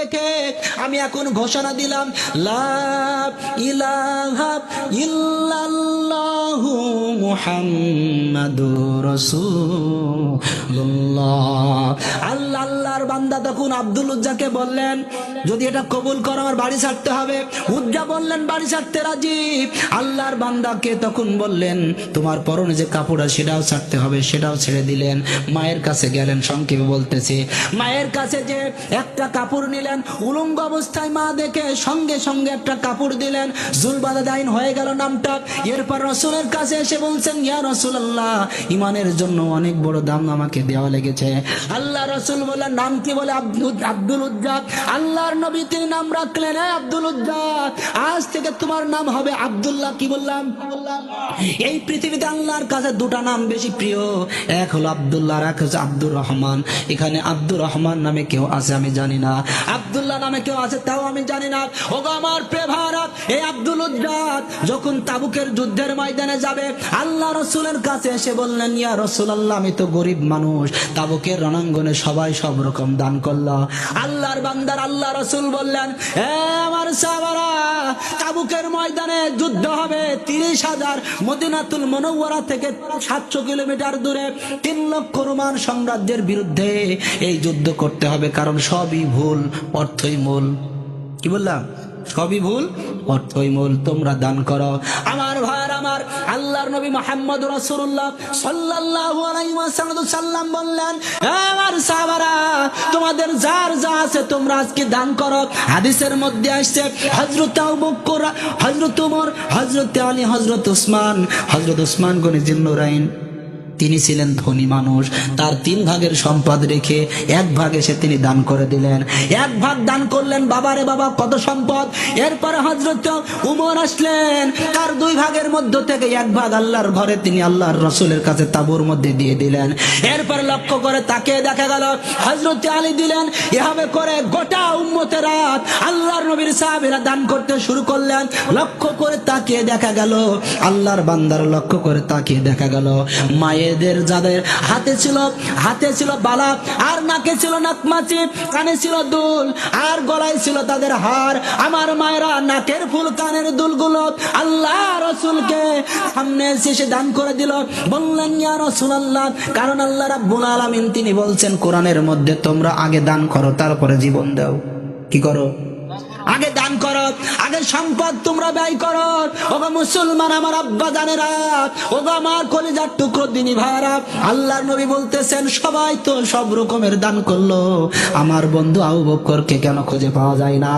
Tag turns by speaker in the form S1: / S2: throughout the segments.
S1: রেখে আমি এখন ঘোষণা দিলাম, লা ইলাহা ইল্লাল্লাহু মুহাম্মাদুর রাসূলুল্লাহ। আল্লাহ, আল্লাহর বান্দা তখন আব্দুল উজ্জাকে বললেন, যদি এটা কবুল করো, আমার বাড়ি ছাড়তে হবে। উজ্জা বললেন, বাড়ি ছাড়তে রাজি? আল্লাহর বান্দাকে তখন বললেন, তোমার পরনে যে কাপড় সেটাও ছাড়তে হবে, সেটাও ছেড়ে দিলেন। মায়ের কাছে গেলেন, সংক্ষেপে বলতেছে, মায়ের কাছে যে একটা কাপড় নিলেন উলঙ্গ অবস্থায় মা দেখে সঙ্গে সঙ্গে একটা কাপড় দিলেন। জুলবাদা দাইন হয়ে গেল নামটা। এরপর রসুলের কাছে এসে বলছেন, ইয়া রসুল্লাহ ইমানের জন্য অনেক বড় দাম আমাকে দেওয়া লেগেছে। আল্লাহ রসুল বললেন, নাম কি বলে? আব্দুল উজ্জাদ আল্লাহর নবী তিনি নাম রাখলেন আব্দুল উজ্জাদ আজ থেকে তোমার নাম হবে আব্দুল্লাহ। কি বললাম? এই পৃথিবীতে আল্লাহর কাছে দুটা নাম বেশি প্রিয়। এক হলো আব্দুল্লাহ, আর এক হচ্ছে আব্দুর রহমান। এখানে আব্দুর রহমান নামে কেউ আছে আমি জানি না। আব্দুল্লাহ নামে কেউ আছে, তাও আমি জানি না। ওগো আমার প্রেভারাত, এই আব্দুল উজ্জাদ যখন তাবুকের যুদ্ধের ময়দানে যাবে, আল্লাহ রসুলের কাছে এসে বললেন, ইয়া রসুল আল্লাহ আমি তো গরিব মানুষ। তাবুকের রণাঙ্গনে সবাই সব রকম দান করল। আল্লাহর বান্দার আল্লাহ রসুল বললেন, এ আমার সাবারা তাবুকের ময়দানে যুদ্ধ হবে, তিরিশ হাজার মদিনাতুল মনোয়ারা থেকে সাতশো কিলোমিটার দূরে তিন লক্ষ রোমান সাম্রাজ্যের বিরুদ্ধে এই যুদ্ধ করতে হবে, কারণ সবই ভুল। অর্থই মূল। কি বললাম? সবই ভুল? অর্থই মূল। তোমরা দান করো। আমার ভাইয়ের আমার আল্লাহর নবী মোহাম্মদ রাসূলুল্লাহ সাল্লাল্লাহু আলাইহি ওয়াসাল্লাম বললেন, "এ আমার সাহাবারা, তোমাদের যার যা আছে তোমরা আজকে দান করো। হাদিসের মধ্যে আসছে, হযরত আবু বকর, হযরত ওমর হযরত আলী, হযরত উসমান হযরত উসমান গনি জিন্নুরাইন। তিনি ছিলেন ধনী মানুষ। তার তিন ভাগের সম্পদ রেখে এক ভাগ এসে তিনি দান করে দিলেন। এক ভাগ দান করলেন বাবারে বাবা, কত সম্পদ? এরপরে হজরত উমর আসলেন। তার দুই ভাগের মধ্য থেকে এক ভাগ আল্লাহর ঘরে তিনি আল্লাহর রসুলের কাছে তাবুর মধ্যে দিয়ে দিলেন। এরপর লক্ষ্য করে তাকে দেখা গেল হজরত আলী দিলেন, এভাবে করে গোটা উম্মতের রাত আল্লাহর নবীর সাহাবেরা দান করতে শুরু করলেন। লক্ষ্য করে তাকিয়ে দেখা গেল, আল্লাহর বান্দার লক্ষ্য করে তাকিয়ে দেখা গেল মায়েদের যাদের হাতে ছিল হাতে ছিল বালা, আর নাকে ছিল নাকমাচি কানে ছিল দুল, আর গলায় ছিল তাদের হার। আমার মায়েরা নাকের ফুল, কানের দুলগুলো আল্লাহ রসুলকে সামনে শেষে দান করে দিল। বললেন, ইয়া রসুলাল্লাহ, কারণ আল্লাহ রাব্বুল আলামিন তিনি বলছেন, কোরআনের মধ্যে তোমরা আগে দান করো, তারপরে জীবন দাও। কি করো? আগে দান করো। আগে সম্পদ তোমরা ব্যয় করো। ওগো মুসলমান, আমার আব্বা জানেরা। ওগো আমার কলিজার টুকরো দিনী ভাইরা। আল্লাহর নবী বলতেছেন, সবাই তো সব রকমের দান করল। আমার বন্ধু আবু বকরকে কেন খুঁজে পাওয়া যায় না?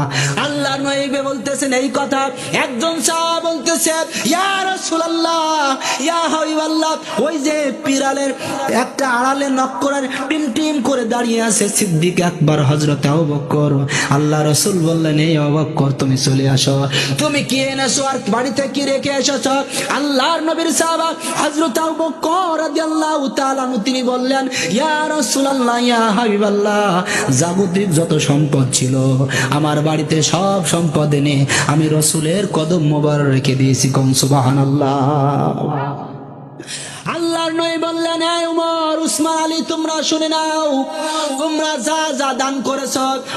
S1: আল্লাহর নবী বলতেছেন এই কথা। একজন সাহাবা বলতেছে ইয়া রাসূলুল্লাহ, ইয়া হাবিবাল্লাহ। ওই যে পিরালের একটা আড়ালে নক্করের টিম টিম করে দাঁড়িয়ে আছে সিদ্দিক আকবর, হযরত আবু বকর আল্লাহ রসুল বললেন, এই আবু বকর তুমি চলে আসো। তুমি কি এনেছো আর বাড়িতে কি রেখে এসেছ? আল্লাহর নবীর সাহাবা হযরত আবু বকর রাদিয়াল্লাহু তাআলা তিনি বললেন, ইয়া রাসূলুল্লাহ, ইয়া হাবিবাল্লাহ, যাবতীয় যত সম্পদ ছিল, আমার বাড়িতে সব সম্পদ এনে আমি রসুলের কদম মোবার রেখে দিয়েছি, কম সুবহানাল্লাহ। আল্লাহর নই বললেন উমর, উসমান আলী, তোমরা শুনে নাও। তোমরা যা যা দান করেছ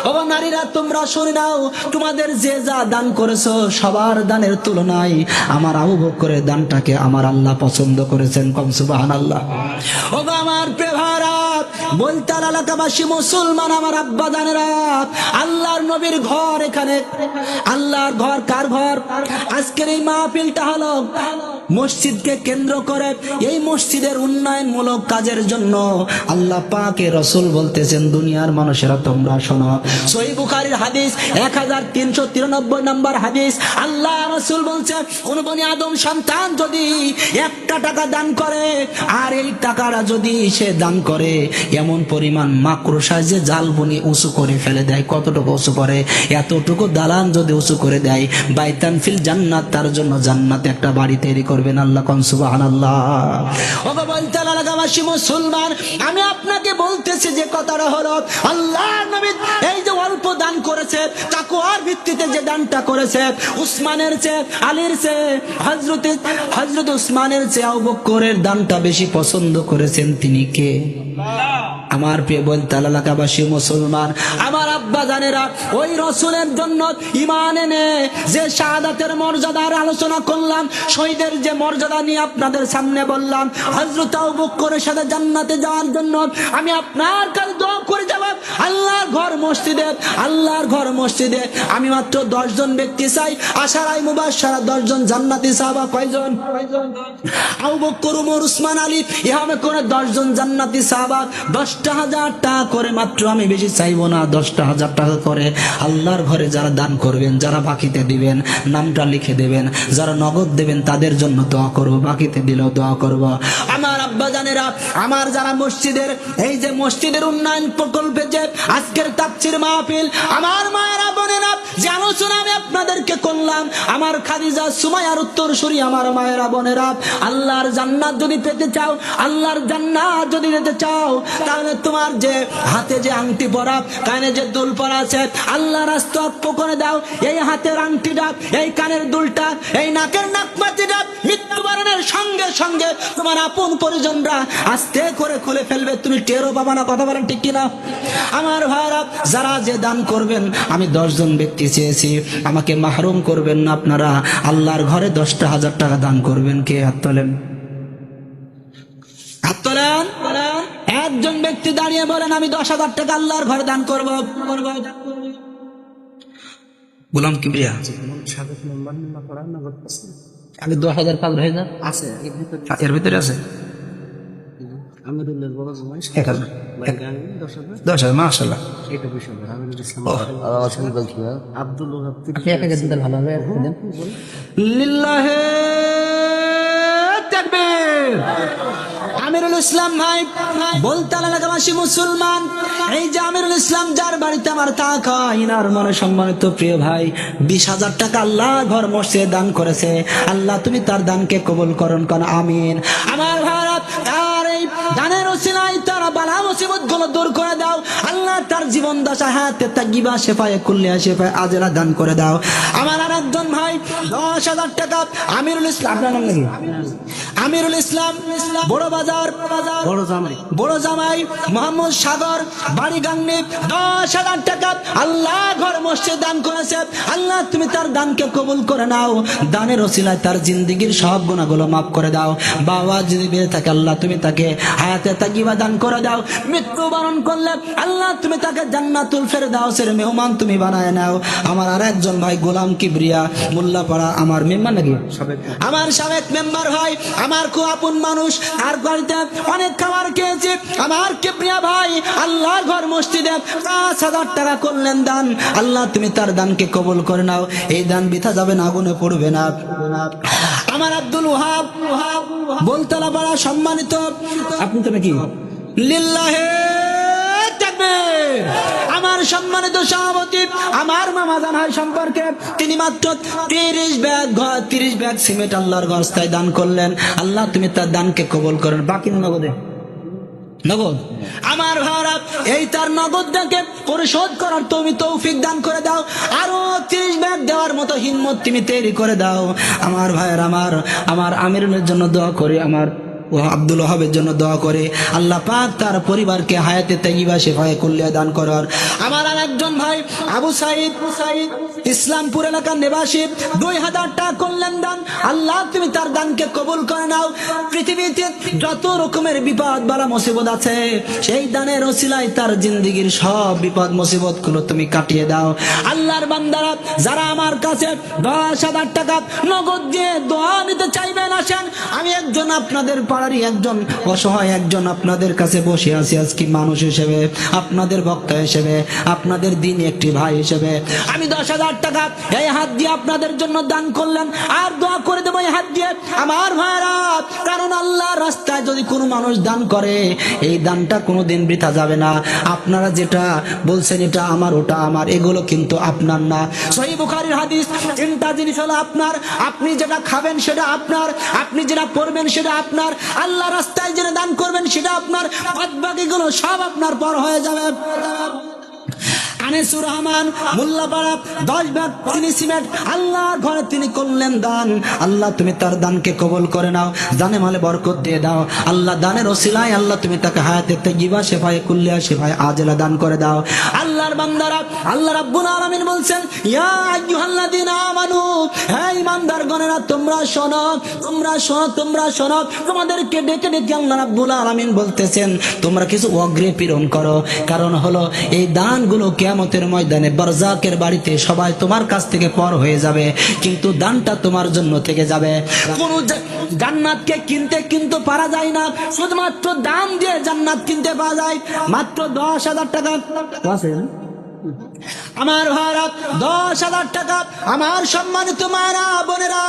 S1: ও নারীরা, তোমরা শুনে নাও। তোমাদের যে যা দান করেছ, সবার দানের তুলনায় আমার আবু বকরের দানটাকে আমার আল্লাহ পছন্দ করেছেন। কম সুবাহান আল্লাহ ও আমার প্রেভারাত বলতাল এলাকাবাসী, মুসলমান আমার আব্বা দানেরা আল্লাহর নবীর ঘর এখানে। আল্লাহর ঘর কার ঘর? আজকের এই মাহফিলটা হলো মসজিদকে কেন্দ্র করে। এই মসজিদের উন্নয়নমূলক কাজের জন্য আল্লাহ পাকে রসুল বলতেছেন, দুনিয়ার মানুষেরা তোমরা শোনো। সই বুখারির হাদিস, এক হাজার তিনশো তিরানব্বই নম্বর হাদিস, আল্লাহ রসুল বলছে কোন বনি আদম সন্তান যদি একটা টাকা দান করে, আর এই টাকাটা যদি সে দান করে, এমন পরিমাণ মাকড়সায় যে জাল বনি উঁচু করে ফেলে দেয়, কতটুকু উঁচু করে? এতটুকু দালান যদি উঁচু করে দেয়, বাইতান ফিল জান্নাত, তার জন্য জান্নাতে একটা বাড়ি তৈরি করবেন আল্লাহ কনসুবাহান আল্লাহ মুসলমান, আমি আপনাকে বলতেছি যে কথাটা হলো আল্লাহ নবী এই যে অল্প দান করেছে তাকুয়ার ভিত্তিতে যে দানটা করেছে, উসমানের চেয়ে, আলীর চেয়ে হজরত হজরত উসমানের চেয়ে দানটা বেশি পছন্দ করেছেন তিনি কে? আমার প্রিয় বোন তালাকাবাসী মুসলমান, আমার আব্বা জানেরা, ওই রসুলের জন্য ইমান এনে যে শাহাদাতের মর্যাদার আলোচনা করলাম, শহীদের যে মর্যাদা নিয়ে আপনাদের সামনে বললাম হজরত বক্করের সাথে জান্নাতে যাওয়ার জন্য আমি আপনার কাছে দোয়া করে যাব। আল্লাহর ঘর মসজিদে, আল্লাহর ঘর মসজিদে। আমি মাত্র দশজন ব্যক্তি চাই। আশারাই মুবাসারা দশজন জান্নাতি সাহাবা কয়জন? আবু বক্কর উমর, উসমান, আলী, ইহামে করে দশজন জান্নাতি সাহাবা। দশটা হাজার টাকা করে মাত্র আমি বেশি চাইব না। দশটা হাজার টাকা করে আল্লাহর ঘরে যারা দান করবেন, যারা বাকিতে দিবেন, নামটা লিখে দেবেন, যারা নগদ দেবেন, তাদের জন্য দোয়া করব। বাকিতে দিলেও দোয়া করব। আমার আব্বা জানেরা, আমার যারা মসজিদের, এই যে মসজিদের উন্নয়ন প্রকল্পে যে আজকের তাপচির মাহফিল, আমার মায়েরা বোনেরা যে আলোচনা আমি আপনাদেরকে করলাম। আমার খাদিজা সুমায়ার উত্তর সুরি আমার মায়েরা বোনেরা, আল্লাহর জান্নাত যদি পেতে চাও, আল্লাহর জান্নাত যদি পেতে চাও, তাহলে তোমার যে হাতে যে আংটি পরা, কানে যে দুল পরা আছে আল্লাহ রাস্তা অক্ষ করে দাও। এই হাতের আংটি আংটিটা, এই কানের দুলটা, এই নাকের নাকমাতিটা মৃত্যুবরণের সঙ্গে সঙ্গে তোমার আপন পরিজনরা আস্তে করে খুলে ফেলবে। তুমি টেরও পাবা না, কথা বলেন ঠিক কিনা? আমার ভাইরা, যারা যে দান করবেন, আমি দশজন ব্যক্তি চেয়েছি। আমাকে মাহরুম করবেন না আপনারা। আল্লাহর ঘরে দশটা হাজার টাকা দান করবেন। কে হাত তোলেন? একজন ব্যক্তি দাঁড়িয়ে বলেন, আমি দশ হাজার টাকা আল্লাহর ঘরে দান করব করব। গোলাম কিবরিয়া। আমি দশ হাজার পাঁচ হাজার
S2: আছে এর ভিতরে
S1: ভিতরে আছে? এক হাজার
S2: দশ হাজার।
S1: মাসাল্লাহ
S2: আব্দুল
S3: আপনি এক হাজার দিলে ভালো হবে দেন।
S1: লিল্লাহে ইসলাম ভাই বলতে এলাকাবাসী মুসলমান, এই ইসলাম যার বাড়িতে আমার ইনার মনে সম্মানিত প্রিয় ভাই, বিশ হাজার টাকা আল্লাহ ঘর দান করেছে। আল্লাহ, তুমি তার দানকে কবুল করুন, কোন, আমিন। আমার ভারত তার এই দানের ওসিলাই তারা বালা মুসিবতগুলো দূর করে দাও। আল্লাহ, তার জীবন দশা হাতে তাগিবা, শেফায়ে কুল্লিয়া শেফায়ে আজেলা দান করে দাও। আমার আর একজন ভাই, দশ হাজার টাকা আমিরুল ইসলাম আমিরুল ইসলাম বড় বাজার
S2: বড় জামাই।
S1: বড় জামাই মোহাম্মদ সাগর বাড়ি গাংনি দশ হাজার টাকা। আল্লাহ ঘর মসজিদ দান করেছে। আল্লাহ তুমি তার দানকে কবুল করে নাও। দানের ওসিলায় তার জিন্দিগির সব গুণাগুলো মাফ করে দাও। বাবা যদি বেড়ে থাকে আল্লাহ তুমি তাকে হায়াতে তাকিবা দান করে দাও। মৃত্যু বরণ করলে আল্লাহ তুমি তাকে জান্নাতুল ফের দাও সের মেহমান তুমি বানায় নাও। আমার আর একজন ভাই গোলাম কিবরিয়া মোল্লাপাড়া আমার মেম্বার নাকি? আমার সাবেক মেম্বার ভাই আমার খুব আপন মানুষ। আর বাড়িতে অনেক খাবার খেয়েছে। আমার কে প্রিয়া ভাই আল্লাহর ঘর মসজিদে পাঁচ হাজার টাকা করলেন দান। আল্লাহ তুমি তার দানকে কবল করে নাও। এই দান বিথা যাবে না আগুনে পড়বে না। আমার আব্দুল ওহাব বলতলা পাড়া সম্মানিত। আপনি তো নাকি লিল্লাহে তাকবীর। আমার সম্মানিত সভাপতি, আমার মামা জানার সম্পর্কে তিনি মাত্র তিরিশ ব্যাগ ঘর, তিরিশ ব্যাগ সিমেন্ট আল্লাহর গস্তায় দান করলেন। আল্লাহ, তুমি তার দানকে কবল করেন। বাকি নগদে? নগদ? আমার ভাড়া এই তার নগদ দানকে পরিশোধ করার তুমি তৌফিক দান করে দাও। আরও তিরিশ ব্যাগ দেওয়ার মতো হিম্মত তুমি তৈরি করে দাও। আমার ভাইয়ের আমার আমার আমিরুলের জন্য দোয়া করি, আমার ও আব্দুল ওহাবের জন্য দোয়া করে। আল্লাহ পাক তার পরিবারকে হায়াতে তাইবা শেফায়ে কুল্লিয়া দান করার আমার আর একজন ভাই, আবু সাইদ সাইদ ইসলামপুর এলাকার নিবাসী, দুই হাজার টাকা করলেন দান। আল্লাহ, তুমি তার দানকে কবুল করে নাও। পৃথিবীতে যত রকমের বিপদ বালা মুসিবত আছে, সেই দানের ওসিলায় তার জিন্দিগির সব বিপদ মুসিবতগুলো তুমি কাটিয়ে দাও। আল্লাহর বান্দারা, যারা আমার কাছে দশ হাজার টাকা নগদ দিয়ে দোয়া নিতে চাইবেন, আসেন। আমি একজন আপনাদের পাড়ারই একজন অসহায় একজন আপনাদের কাছে বসে আছি আজকে মানুষ হিসেবে, আপনাদের বক্তা হিসেবে, আপনাদের দিন একটি ভাই হিসেবে। আমি দশ হাজার টাকা এই হাত দিয়ে আপনাদের জন্য দান করলাম। আর দোয়া করে দেবো এই হাত দিয়ে আমার ভাইরা। কারণ আল্লাহ রাস্তায় যদি কোনো মানুষ দান করে, এই দানটা কোনোদিন বৃথা যাবে না। আপনারা যেটা বলছেন এটা আমার, ওটা আমার, এগুলো কিন্তু আপনার না। সহি বুখারির হাদিস তিনটা জিনিস হলো আপনার, আপনি যেটা খাবেন সেটা আপনার, আপনি যেটা পড়বেন সেটা আপনার, আল্লাহ রাস্তায় যেটা দান করবেন সেটা আপনার বাদ বাকিগুলো সব আপনার পর হয়ে যাবে। আনিসুর রহমান মোল্লাপাড়া দশ তিনি সিমেন্ট ঘরে তিনি করলেন দান। আল্লাহ তুমি তার দানকে কবল করে নাও, দানে মালে বরকত দিয়ে দাও। আল্লাহ দানের আল্লাহ তুমি তাকে হায়াতে কুল্লিয়া আজেলা দান করে দাও। আল্লাহর বান্দারা, আল্লাহ রাব্বুল আলামিন বলছেন, ইয়া আইয়ুহাল্লাযীনা আমানু, হে তোমরা শোনো তোমরা শোনো তোমরা শোনো। তোমাদেরকে ডেকে ডেকে আল্লাহ রাব্বুল আলামিন বলতেছেন, তোমরা কিছু অগ্রে পীড়ন করো। কারণ হলো, এই দানগুলো কিয়ামতের ময়দানে বরজাকের বাড়িতে সবাই তোমার কাছ থেকে পর হয়ে যাবে কিন্তু দানটা তোমার জন্য থেকে যাবে। কোন জান্নাতকে কিনতে কিন্তু পারা যায় না শুধুমাত্র দান দিয়ে জান্নাত কিনতে পাওয়া যায়। মাত্র দশ হাজার টাকা? আমার ভাড়া দশ হাজার টাকা। আমার সম্মানিত মারা বোনেরা,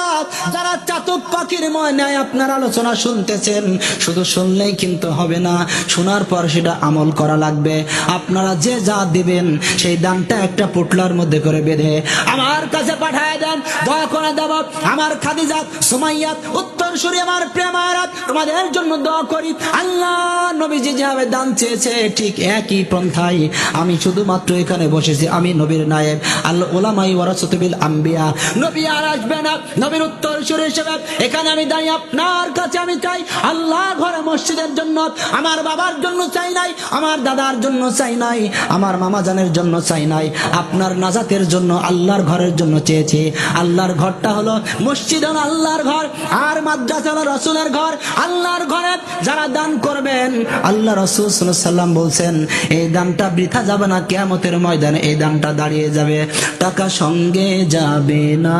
S1: যারা চাতক পাখির ময়নায় আপনার আলোচনা শুনতেছেন, শুধু শুনলেই কিন্তু হবে না, শোনার পর সেটা আমল করা লাগবে। আপনারা যে যা দিবেন, সেই দানটা একটা পুটলার মধ্যে করে বেঁধে আমার কাছে পাঠায় দেন। দয়া করে দেব আমার খাদিজাত সুমাইয়াত উত্তর সুরি, আমার প্রেমারাত তোমাদের জন্য দোয়া করি। আল্লাহ নবীজি যেভাবে দান চেয়েছে, ঠিক একই পন্থায় আমি শুধুমাত্র এখানে বসেছি, আমি নবীর নায়েব। আল্লাহ ওলামাই ওয়ারাসতুবিল আম্বিয়া। নবী আর আসবে না, নবীর উত্তর সুরে হিসেবে। এখানে আমি দাঁড়িয়ে আপনার কাছে আমি চাই আল্লাহ ঘরে মসজিদের জন্য আমার বাবার জন্য চাই নাই, আমার দাদার জন্য চাই নাই, আমার মামা জানের জন্য চাই নাই। আপনার নাজাতের জন্য আল্লাহর ঘরের জন্য চেয়েছি। আল্লাহর ঘরটা হলো মসজিদ আল্লাহর ঘর, আর মাদ্রাসা হলো রসুলের ঘর। আল্লাহর ঘরে যারা দান করবেন, আল্লাহ রসুল সাল্লাম বলছেন, এই দানটা বৃথা যাবে না, কেয়ামতের ময়দানে এই দানটা দাঁড়িয়ে যাবে, টাকা সঙ্গে যাবে না,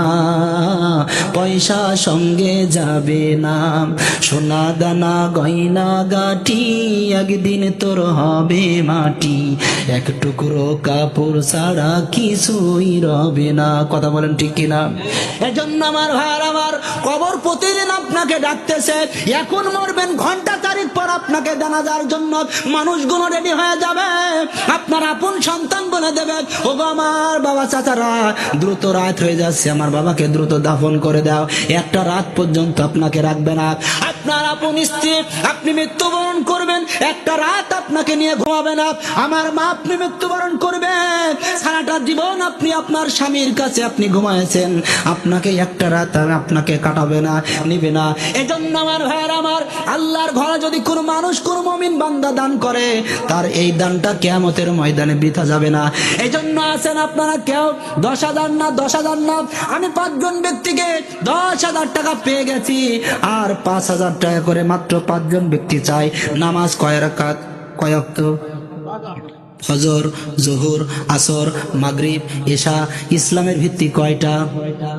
S1: পয়সা সঙ্গে যাবে না। সোনা দানা, গয়না, গাঠি, একদিন তোর হবে মাটি। এক টুকরো কাপড় ছাড়া কিছুই রবে না। কথা বলেন ঠিক কিনা? এজন্য আমার ভার আমার কবর প্রতিদিন আপনাকে ডাকতেছে। এখন মরবেন, ঘণ্টা তারিখ পর আপনাকে জানা জানাজার জন্য মানুষগুলো রেডি হয়ে যাবে। আপনার আপন সন্তান বলে দেবে ও আমার বাবা চাচারা, দ্রুত রাত হয়ে যাচ্ছে, আমার বাবাকে দ্রুত দাফন করে দাও। একটা রাত পর্যন্ত আপনাকে রাখবে না। আপনার আপন স্ত্রী, আপনি মৃত্যুবরণ করবেন, একটা রাত আপনাকে নিয়ে ঘুমাবে না। আমার মা আপনি মৃত্যুবরণ করবেন। সারাটা জীবন আপনি আপনার স্বামীর কাছে আপনি ঘুমায়েছেন আপনাকে একটা রাত আপনাকে কাটাবে না, নিবে না। এজন্য আমার ভাইয়ের আমার আল্লাহর ঘরে যদি কোনো মানুষ, কোনো মমিন বান্দা দান করে, তার এই দানটা কেয়ামতের ময়দানে বৃথা যাবে না। এই জন্য আছেন আপনারা কেউ দশ হাজার না, দশ হাজার না, আমি পাঁচজন ব্যক্তিকে দশ হাজার টাকা পেয়ে গেছি, আর পাঁচ হাজার টাকা করে মাত্র পাঁচজন ব্যক্তি চাই। নামাজ কয় রাকাত কয়ক্ত ফজর, জোহর, আসর, মাগরিব এশা ইসলামের ভিত্তি কয়টা কয়টা?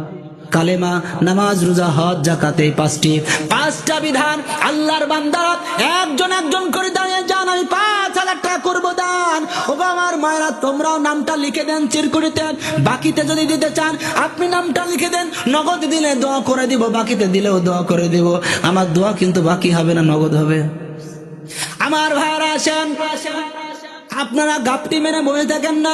S1: কালেমা, নামাজ, রোজা, হজ জাকাত পাঁচটি। পাঁচটা বিধান আল্লাহর বান্দারা একজন একজন করে দাঁড়িয়ে যান, আমি পাঁচ হাজার টাকা করব দান। ও আমার মায়েরা, তোমরাও নামটা লিখে দেন চিরকুড়িতে বাকিতে যদি দিতে চান, আপনি নামটা লিখে দেন। নগদ দিলে দোয়া করে দিব, বাকিতে দিলেও দোয়া করে দিব। আমার দোয়া কিন্তু বাকি হবে না, নগদ হবে। আমার ভাইরা আসেন। আপনারা গাপটি মেরে বসে থাকেন না।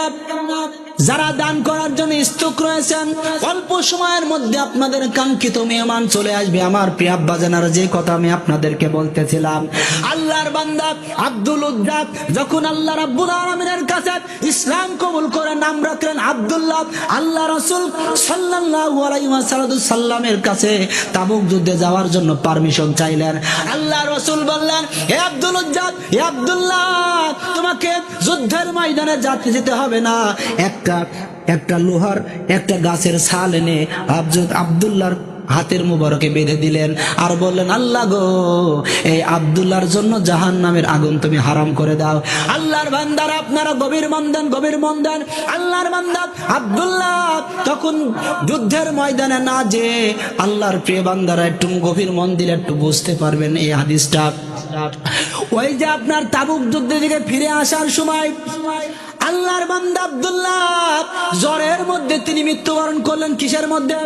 S1: যারা দান করার জন্য ইস্তুক রয়েছেন, অল্প সময়ের মধ্যে আপনাদের কাঙ্ক্ষিত মেহমান চলে আসবে। আমার প্রিয় আব্বাজানার যে কথা আমি আপনাদেরকে বলতেছিলাম, আল্লাহর বান্দা আব্দুল উদ্দাক যখন আল্লাহ রাব্বুল আলামিনের কাছে ইসলাম কবুল করে নাম রাখলেন আব্দুল্লাহ, আল্লাহ রসুল আলাইহি সাল্লামের কাছে তাবুক যুদ্ধে যাওয়ার জন্য পারমিশন চাইলেন। আল্লাহ রসুল বললেন হে আব্দুল উজ্জাদ হে আব্দুল্লাহ, তোমাকে যুদ্ধের ময়দানে যাতে যেতে হবে না। একটা একটা লোহার, একটা গাছের ছাল এনে আব্দুল আব্দুল্লাহর হাতের মুবারকে বেঁধে দিলেন। আর বললেন, আল্লাহ গো, এই আব্দুল্লাহর জন্য জাহান নামের আগুন তুমি হারাম করে দাও। আল্লাহর বান্দার আপনারা গভীর মন দেন গভীর মন দেন আল্লাহর বান্দা আব্দুল্লাহ তখন যুদ্ধের ময়দানে না যে আল্লাহর প্রিয় বান্দারা একটু গভীর মন দিলে একটু বুঝতে পারবেন এই হাদিসটা। ওই যে আপনার তাবুক যুদ্ধের দিকে ফিরে আসার সময় আল্লাহর বান্দা আব্দুল্লাহ। জ্বরের মধ্যে তিনি মৃত্যুবরণ করলেন কিসের মধ্যে?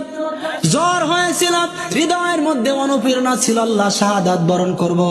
S1: জ্বর হয়েছিল, হৃদয়ের মধ্যে অনুপ্রেরণা ছিল, আল্লাহ শাহাদাত বরণ করব।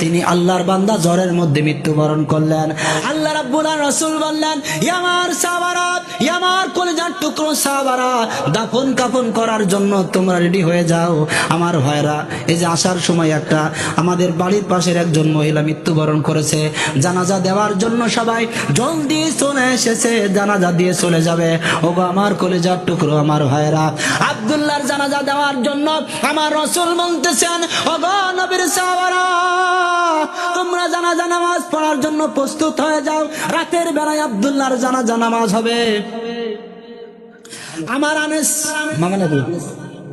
S1: তিনি আল্লাহর বান্দা জ্বরের মধ্যে মৃত্যুবরণ করলেন। আল্লাহ রাব্বুল রাসূল বললেন ইয়ামার সাবারাত ইয়ামার কলিজার টুকরা সাহাবারা, দাফন কাফন করার জন্য তোমরা রেডি হয়ে যাও। আমার ভাইরা, এই যে আসার সময় একটা আমাদের বাড়ির পাশের একজন মহিলা মৃত্যুবরণ করেছে। জানাজা দেওয়ার জন্য সবাই জলদি চলে এসেছে, জানাজা দিয়ে চলে যাবে। ওগো, আমার কলেজার টুকরো আমার ভাইরা আব্দুল্লাহর জানাজা দেওয়ার জন্য আমার রসুল বলতেছেন, ওগো নবীর সাহাবারা, তোমরা জানাজা নামাজ পড়ার জন্য প্রস্তুত হয়ে যাও। রাতের বেলায় আব্দুল্লাহর জানাজা নামাজ হবে। আমার আনেস, মামা নাকি?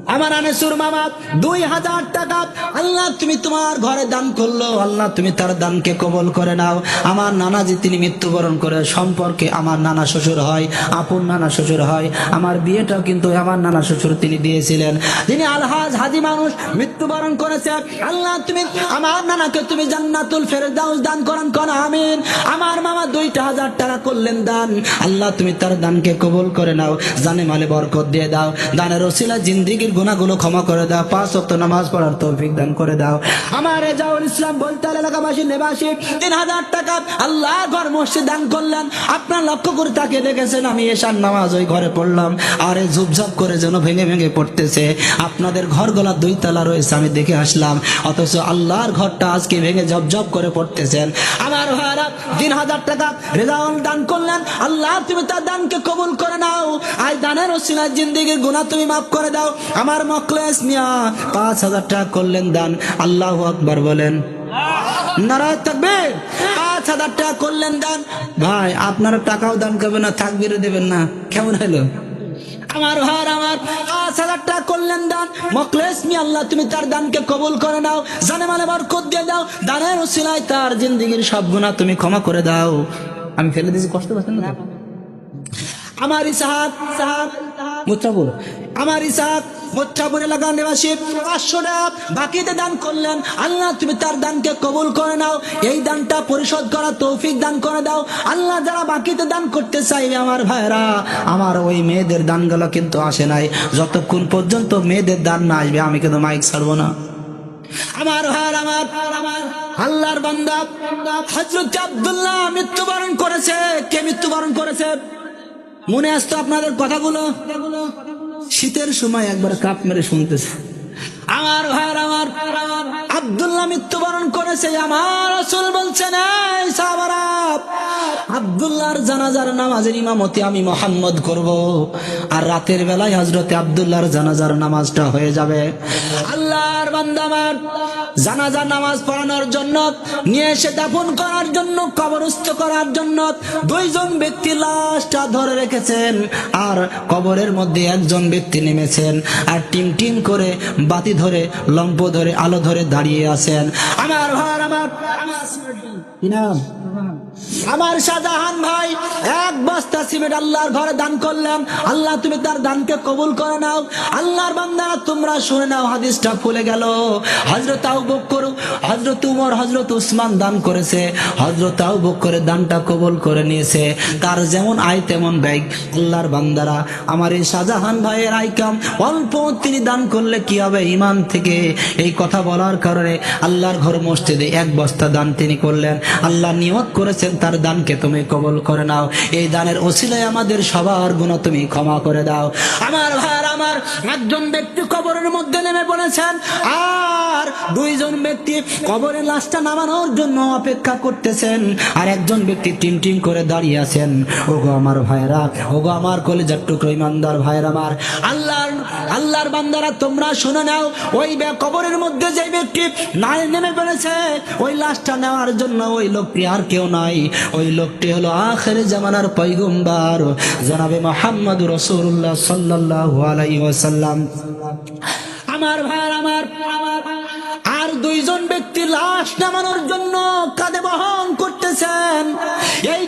S1: আমার আনেসুর মামা, দুই হাজার টাকা। আল্লাহ, তুমি তোমার ঘরে দান করল। আল্লাহ, তুমি তার দানকে কবল করে নাও। আমার নানাজি, তিনি মৃত্যুবরণ করে সম্পর্কে আমার নানা শ্বশুর হয়, আপন নানা শ্বশুর হয়। আমার বিয়েটাও কিন্তু আমার নানা শ্বশুর তিনি দিয়েছিলেন। তিনি আলহাজ হাজি মানুষ, মৃত্যুবরণ করেছে। আল্লাহ, তুমি আমার নানাকে তুমি জান্নাতুল ফেরদাউস দান করেন, কোন, আমিন। আমার মামা দুইটা হাজার টাকা করলেন দান। আল্লাহ, তুমি তার দানকে কবল করে নাও। জানে মালে বরকত দিয়ে দাও। দানের ওসিলা জিন্দিগির গুণাগুলো ক্ষমা করে দাও। পাঁচ অক্ত নামাজ পড়ার তৌফিক দান করে দাও। আমার রেজাউল ইসলাম বলতে এলাকাবাসী, নেবাসী, তিন হাজার টাকা আল্লাহ ঘর মসজিদ দান করলেন। আপনার লক্ষ্য করে তাকে দেখেছেন, আমি এসার নামাজ ওই ঘরে পড়লাম। আর ঝুপঝাপ করে যেন ভেঙে ভেঙে পড়তেছে। আপনাদের ঘরগুলা দুই তালা রয়েছে, আমি দেখে আসলাম। অথচ আল্লাহর ঘরটা আজকে ভেঙে জব করে পড়তেছেন। আমার ভাইরা, তিন হাজার টাকা রেজাউল দান করলেন। আল্লাহ তুমি তার দানকে কবুল করে নাও। আই দানের ওসিলার জিন্দিগির গুণা তুমি মাফ করে দাও। আমার মকলেস মিয়া পাঁচ হাজার টাকা করলেন দান। আল্লাহ আকবার বলেন। নারায় থাকবে? পাঁচ হাজার টাকা করলেন দান। ভাই, আপনারা টাকাও দান করবেন না থাকবিরও দেবেন না। কেমন হলো? আমার ভাই, আমার পাঁচ হাজার টাকা করলেন দান। মকলেস মি আল্লাহ, তুমি তার দানকে কবুল করে নাও। জানে মানে বরকত দিয়ে দাও। দানের ওসিলায় তার জিন্দিগির সব গুণা তুমি ক্ষমা করে দাও। আমি ফেলে দিয়েছি, কষ্ট পাচ্ছেন না আমার সাহাব মুত্রাপুর আমার ইসাহাত মুত্রাপুর এলাকার নিবাসী। পাঁচশো টাকা বাকিতে দান করলেন। আল্লাহ, তুমি তার দানকে কবুল করে নাও। এই দানটা পরিশোধ করা তৌফিক দান করে দাও। আল্লাহ যারা বাকিতে দান করতে চাইবে, আমার ভাইরা আমার ওই মেয়েদের দানগুলো কিন্তু আসে নাই। যতক্ষণ পর্যন্ত মেয়েদের দান না আসবে, আমি কিন্তু মাইক ছাড়বো না। আমার ভাইয়ার, আমার আমার আল্লাহর বান্দা হজরত আব্দুল্লাহ মৃত্যুবরণ করেছে। কে মৃত্যুবরণ করেছে? মনে আসতো আপনাদের কথাগুলো? শীতের সময় একবার কাপ মেরে শুনতেছে। আমার ভাইয়ের আমার আব্দুল্লাহ মৃত্যুবরণ করেছে। আমার এই সাহাবারা, আব্দুল্লাহর জানাজার নামাজের ইমামতি আমি মোহাম্মদ করব। আর রাতের বেলায় হজরতে আব্দুল্লাহর জানাজার নামাজটা হয়ে যাবে। আল্লাহর বান্দামার জানাজার নামাজ পড়ানোর জন্য, নিয়ে এসে দাফন করার জন্য, কবরস্থ করার জন্য দুইজন ব্যক্তি লাশটা ধরে রেখেছেন। আর কবরের মধ্যে একজন ব্যক্তি নেমেছেন। আর টিম টিম করে বাতি ধরে লম্প ধরে আলো ধরে দাঁড়িয়ে আছেন। আমার ভার আমার আমার শাহজাহান ভাই, এক বস্তা সিমেন্ট আল্লাহর ঘরে দান করলাম আল্লাহ, তুমি তার দানকে কবুল করে নাও। আল্লাহর বান্দারা তোমরা শুনে নাও, হাদিসটা ফুলে গেল। হজরত বক্কর হজরত উমর হজরত উসমান দান করেছে। হজরত বক্করের দানটা কবুল করে নিয়েছে। তার যেমন আয়, তেমন ব্যাগ আল্লাহর বান্দারা, আমার এই শাহজাহান ভাইয়ের আইকাম অল্প তিনি দান করলে কি হবে ইমান থেকে? এই কথা বলার কারণে আল্লাহর ঘর মসজিদে এক বস্তা দান তিনি করলেন। আল্লাহ নিয়ত করেছেন তার দানকে তুমি কবল করে নাও। এই দানের ওসিলায় আমাদের সবার গুণ তুমি ক্ষমা করে দাও। আমার ভাইয়ার, আমার একজন ব্যক্তি কবরের মধ্যে নেমে পড়েছেন আর দুইজন ব্যক্তি কবরের লাশটা নামানোর জন্য অপেক্ষা করতেছেন আর একজন ব্যক্তি টিম টিম করে দাঁড়িয়ে আছেন। ওগো আমার ভাইরা ওগো আমার কলেজার টুকরো ইমানদার ভাইয়ের আমার। আল্লাহর আল্লাহর বান্দারা, তোমরা শুনে নাও, ওই কবরের মধ্যে যে ব্যক্তি নাই নেমে পড়েছে, ওই লাশটা নেওয়ার জন্য ওই লোকটি আর কেউ নাই। ওই লোকটি হলো আখের জামানার পৈগম্বার জনাবে মোহাম্মদ রসুল্লাহ সাল্লাহ আলাই ওয়াসাল্লাম। আমার ভাই, আমার আর দুইজন ব্যক্তি লাশ নামানোর জন্য কাঁধে বহন করতেছেন। এই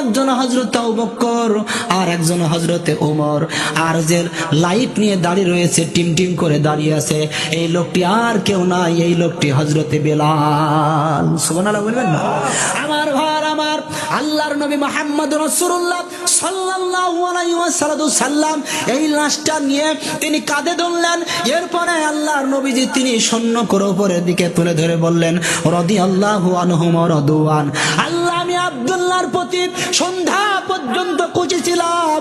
S1: একজন হজরত বক্কর, আর একজন হজরতে ওমর। আর যে লাইট নিয়ে দাঁড়িয়ে রয়েছে, টিম টিম করে দাঁড়িয়ে আছে, এই লোকটি আর কেউ নাই, এই লোকটি হজরতে বেলাল। সুবহানাল্লাহ বলবেন না? আমার ভাই, আমার আল্লাহর নবী মোহাম্মদ রসুল্লাহ ওয়াসাল্লাম, এই লাশটা নিয়ে তিনি কাঁধে ধরলেন। এরপরে আল্লাহর নবীজি তিনি শূন্য করে উপরের দিকে তুলে ধরে বললেন রদি আনহুম আল্লাহ আমি আব্দুল্লাহর প্রতি সন্ধ্যা পর্যন্ত খুঁজেছিলাম।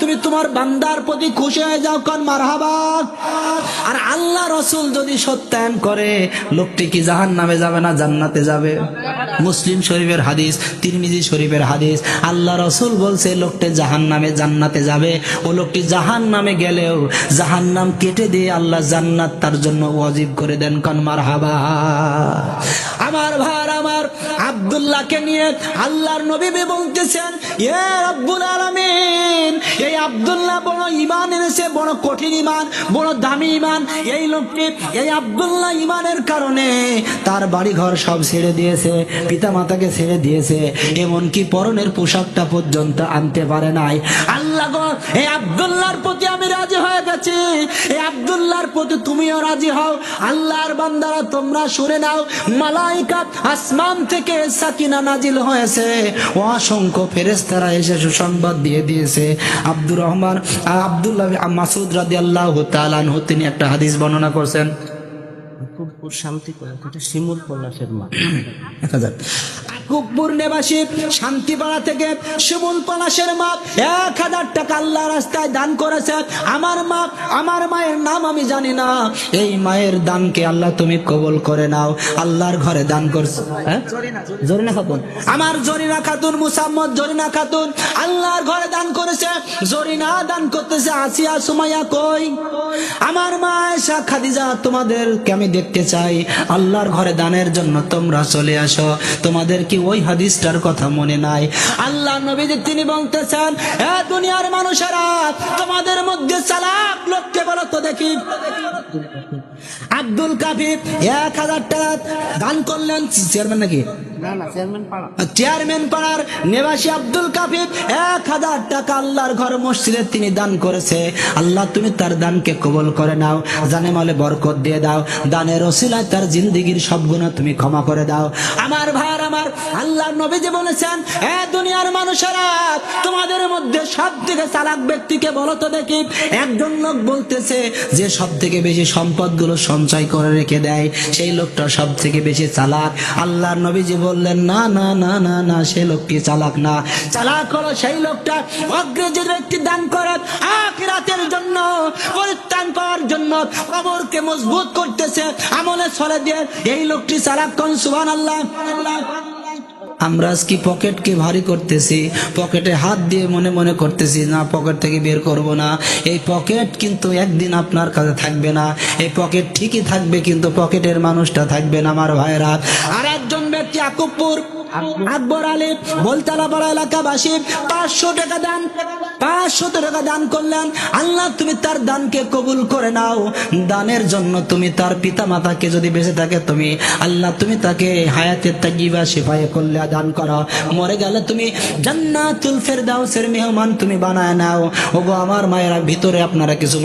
S1: তুমি তোমার বান্দার প্রতি খুশি হয়ে যাও কন মারহাবা? আর আল্লাহ রসুল যদি সত্যায়ন করে, লোকটি কি জাহান নামে যাবে না জান্নাতে যাবে? মুসলিম শরীফের হাদিস, তিরমিজি শরীফের হাদিস। আল্লাহ রসুল বলছে, লোকটি জাহান নামে জান্নাতে যাবে। ও লোকটি জাহান নামে গেলেও জাহান নাম কেটে দিয়ে আল্লাহ জান্নাত তার জন্য ওয়াজিব করে দেন কন মারহাবা? আমার ভার আমার আব্দুল্লাহকে নিয়ে আল্লাহর নবী বলতেছেন এ আলামিন, এই আব্দুল্লাহ বড় ইমান এনেছে বড় কঠিন ইমান বড় দামি ইমান এই লোকটি, এই ইমানের কারণে তার সব ছেড়ে দিয়েছে পিতা মাতাকে ছেড়ে দিয়েছে, এমনকি পরনের পোশাকটা পর্যন্ত আনতে পারে নাই। আল্লাহ এই আব্দুল্লাহর প্রতি আমি রাজি হয়ে গেছি। এই আব্দুল্লাহর প্রতি তুমিও রাজি হও। আল্লাহর বান্দারা, তোমরা শুনে নাও। মালাইকা আসমান থেকে সাকিনা নাজিল হয়েছে। অসংখ্য ফেরেস্তারা এসে সুসংবাদ দিয়ে দিয়েছে। আব্দুর রহমান আব্দুল্লাহ মাসুদ রাদি আল্লাহ তালানহ তিনি একটা হাদিস বর্ণনা করছেন।
S2: খুব শান্তি করে এটা শিমুল পলাশের মা
S1: এক হাজার। আকুবপুর নিবাসী শান্তিপাড়া থেকে শিমুল পলাশের মা এক হাজার টাকা আল্লাহ রাস্তায় দান করেছে। আমার মা, আমার মায়ের নাম আমি জানি না। এই মায়ের দানকে আল্লাহ তুমি কবল করে নাও। আল্লাহর ঘরে দান করছ। হ্যাঁ? জরিনা খাতুন। আমার জরিনা খাতুন মুসাম্মদ জরিনা খাতুন আল্লাহর ঘরে দান করেছে। জরিনা দান করতেছে আসিয়া সুমাইয়া কই? আমার মা আয়েশা খাদিজা, তোমাদেরকে আমি দেখতে চাই। আল্লাহর ঘরে দানের জন্য তোমরা চলে আসো। তোমাদের কি ওই হাদিসটার কথা মনে নাই। আল্লাহ নবীজি তিনি বলতেছেন, এ দুনিয়ার মানুষেরা, তোমাদের মধ্যে চালাক লোককে বলো তো দেখি। আব্দুল কাফি এক হাজার টাকা দান করলেন, চেয়ারম্যান নাকি?
S2: চেয়ারম্যান
S1: পাড়ার। নিবাসী আব্দুল এক হাজার টাকা আল্লাহর ঘর মসজিদে তিনি দান করেছে। আল্লাহ, তুমি তার দানকে কবল করে নাও, জানে বরকত দিয়ে দাও, দানের তার জিন্দিগির সব তুমি ক্ষমা করে দাও। আমার আমার আল্লাহর নবীজি বলেছেন, এ দুনিয়ার মানুষেরা, তোমাদের মধ্যে সব থেকে চালাক ব্যক্তিকে বলো তো দেখি। একজন লোক বলতেছে যে সব থেকে বেশি সম্পদগুলো সঞ্চয় করে রেখে দেয়, সেই লোকটা সব থেকে বেশি চালাক। আল্লাহর নবীজি বললেন, না না না না না সে লোকটি চালাক না। চালাক হলো সেই লোকটা অগ্রেজের একটি দান করে আখিরাতের জন্য, পরিত্রাণ পাওয়ার জন্য, কবরকে মজবুত করতেছে, আমলে ছলে দিয়ে। এই লোকটি চালাক কোন সুবহান আল্লাহ আমরা আজকে পকেটকে ভারী করতেছি? পকেটে হাত দিয়ে মনে মনে করতেছি, না, পকেট থেকে বের করব না। এই পকেট কিন্তু একদিন আপনার কাছে থাকবে না। এই পকেট ঠিকই থাকবে, কিন্তু পকেটের মানুষটা থাকবে না, আমার ভাইরা আর একজন আকবর আলী এলাকাবাসী, পাঁচশো টাকা দান টাকা দান করলেন। আল্লাহ, তুমি তার দানকে কবুল করে নাও। দানের জন্য তুমি তার পিতা মাতাকে যদি বেঁচে থাকে, তুমি আল্লাহ, তুমি তাকে হায়াতের তাগিবা সেফায়ে করলে দান করো। মরে গেলে তুমি জান্নাতুল ফেরদাউসের মেহমান তুমি বানায় নাও। ওগো, আমার মায়েরা, ভিতরে আপনারা কিছু